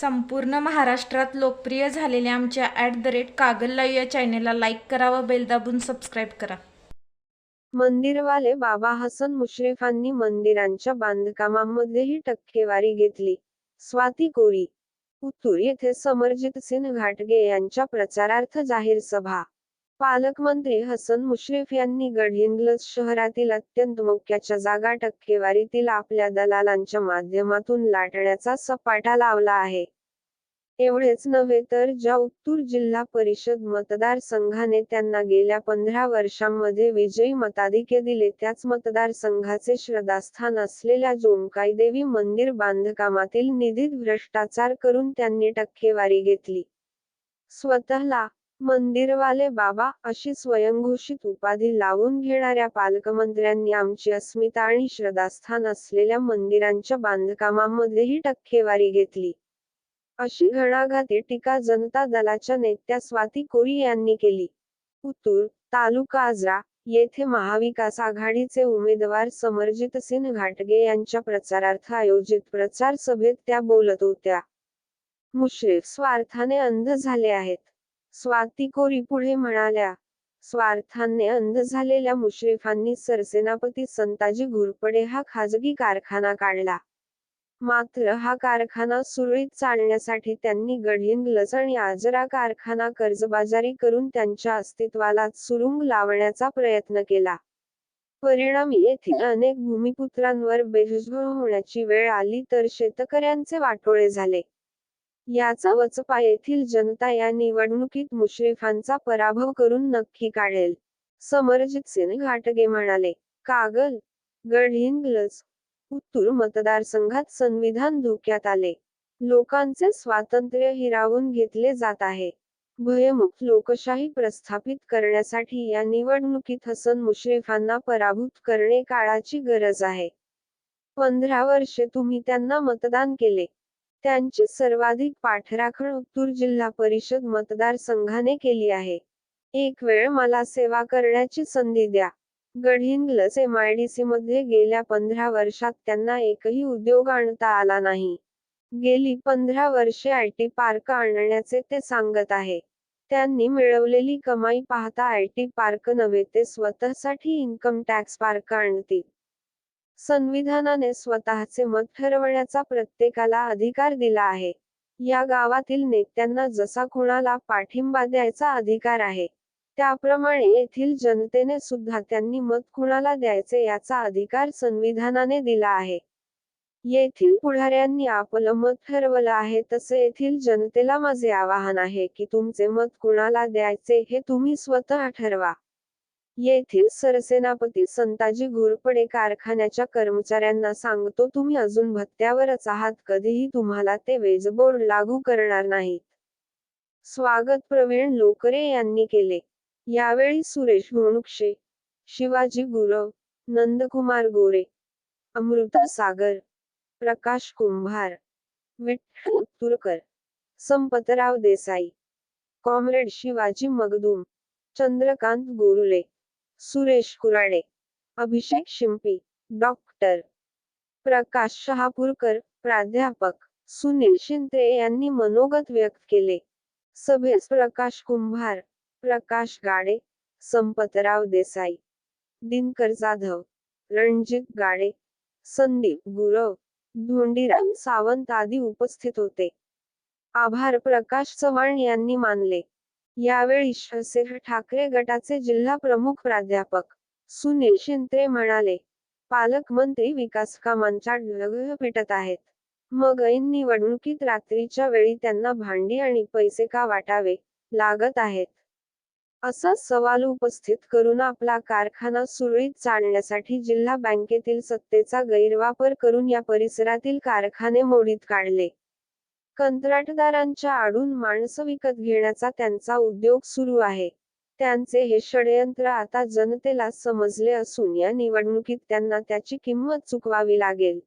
संपूर्ण महाराष्ट्रात लोकप्रिय झालेल्या आमच्या ॲट द रेट कागल या चॅनेलला लाईक करा व बेल दाबून सबस्क्राईब करा. मंदिरवाले बाबा हसन मुश्रीफांनी मंदिरांच्या बांधकामांमध्येही टक्केवारी घेतली. स्वाती कोरी उत्तूर येथे समरजित सिंह घाटगे यांच्या प्रचारार्थ जाहीर सभा. पालकमंत्री हसन मुश्रीफ यांनी गडहिंग्लज शहरातील अत्यंत मोक्याच्या जागा टक्केवारीतील आपल्या दलालांच्या माध्यमातून लाटण्याचा सपाटा लावला आहे. एवढेच नव्हे तर ज्या उत्तूर जिल्हा परिषद मतदारसंघाने त्यांना गेल्या पंधरा वर्षांमध्ये विजयी मताधिक्य दिले त्याच मतदारसंघाचे श्रद्धास्थान असलेल्या जोमकाई देवी मंदिर बांधकामातील निधीत भ्रष्टाचार करून त्यांनी टक्केवारी घेतली. स्वतःला मंदिरवाले बाबा अशी स्वयंघोषित उपाधी लावून घेणाऱ्या पालकमंत्र्यांनी आमची अस्मिता आणि श्रद्धास्थान असलेल्या मंदिरांच्या बांधकामामध्येही टक्केवारी घेतली. अशी घणाघाती टीका जनता दलाच्या नेत्या स्वाती कोरी यांनी केली. उत्तूर तालुका आजरा येथे महाविकास आघाडीचे उमेदवार समरजितसिंह घाटगे यांच्या प्रचारार्थ आयोजित प्रचार सभेत त्या बोलत होत्या. मुश्रीफ स्वार्थाने अंध झाले आहेत. स्वाती कोरी पुढे म्हणाल्या स्वार्थाने अंध झालेल्या मुश्रीफांनी सरसेनापती संताजी घुरपडे हा खाजगी कारखाना काढला. मात्र हा कारखाना सुरळीत चालण्यासाठी त्यांनी गडहिंग्लज आणि आजरा कारखाना कर्जबाजारी करून त्यांच्या अस्तित्वाला सुरुंग लावण्याचा प्रयत्न केला. परिणामी येथील अनेक भूमिपुत्रांवर बेहिशोब होण्याची वेळ आली तर शेतकऱ्यांचे वाटोळे झाले. याचा वचपा येथील जनता या निवडणुकीत मुश्रीफांचा पराभव करून नक्की काढेल. समरजितसिंह घाटगे म्हणाले कागल गडहिंग्लज उत्तूर मतदारसंघात संविधान धोक्यात आले. लोकांचे स्वातंत्र्य हिरावून घेतले जात आहे. भयमुक्त लोकशाही प्रस्थापित करण्यासाठी या निवडणुकीत हसन मुश्रीफांना पराभूत करणे काळाची गरज आहे. पंधरा वर्षे तुम्ही त्यांना मतदान केले. त्यांची सर्वाधिक पाठराखण उत्तूर जिल्हा परिषद मतदारसंघाने केली आहे. एक वेळ मला सेवा करण्याची संधी द्या. गडहिंग्लज एमआयडीसी मध्ये गेल्या पंधरा वर्षात त्यांना एकही उद्योग आणता आला नाही. गेली पंधरा वर्षे आय टी पार्क आणण्याचे ते सांगत आहे. त्यांनी मिळवलेली कमाई पाहता आय टी पार्क नव्हे ते स्वतःसाठी इन्कम टॅक्स पार्क आणतील. संविधानाने स्वतःचे मत ठरवण्याचा प्रत्येकाला अधिकार दिला आहे. या गावातील नेत्यांना जसा कुणाला पाठिंबा द्यायचा अधिकार आहे त्याप्रमाणे येथील जनतेने सुद्धा त्यांनी मत कुणाला द्यायचे याचा अधिकार संविधानाने दिला आहे. येथील पुढाऱ्यांनी आपलं मत ठरवलं आहे तसे येथील जनतेला माझे आवाहन आहे की तुमचे मत कुणाला द्यायचे हे तुम्ही स्वतः ठरवा. येथील सरसेनापती संताजी घोरपडे कारखान्याच्या कर्मचाऱ्यांना सांगतो तुम्ही अजून भत्त्यावरच आहात कधीही तुम्हाला ते वेजबोर्ड लागू करणार नाहीत. स्वागत प्रवीण लोकरे यांनी केले. यावेळी सुरेश घोणुक्षे शिवाजी गुरव नंदकुमार गोरे अमृता सागर प्रकाश कुंभार विठ्ठल तुरकर संपतराव देसाई कॉम्रेड शिवाजी मगदूम चंद्रकांत गोरुले सुरेश कुराडे अभिषेक शिंपी डॉक्टर. प्रकाश शहापूरकर प्राध्यापक. सुनील शिंदे यांनी मनोगत व्यक्त केले. सभेस प्रकाश कुंभार प्रकाश गाडे संपतराव देसाई दिनकर जाधव रणजित गाडे संदीप गुरव धोंडीराम सावंत आदी उपस्थित होते. आभार प्रकाश चव्हाण यांनी मानले. यावेळी शिवसेना ठाकरे गटाचे जिल्हा प्रमुख प्राध्यापक सुनील शिंत्रे म्हणाले पालकमंत्री विकास कामांच्या ढग पिटत आहेत. मग ऐन निवडणुकीत रात्रीच्या वेळी त्यांना भांडी आणि पैसे का वाटावे लागत आहेत? असा सवाल उपस्थित करून आपला कारखाना सुरळीत चालण्यासाठी जिल्हा बँकेतील सत्तेचा गैरवापर करून या परिसरातील कारखाने मोडीत काढले. कंत्राटदारांच्या आडून माणसं विकत घेण्याचा त्यांचा उद्योग सुरू आहे. त्यांचे हे षडयंत्र आता जनतेला समजले असून या निवडणुकीत त्यांना त्याची किंमत चुकवावी लागेल.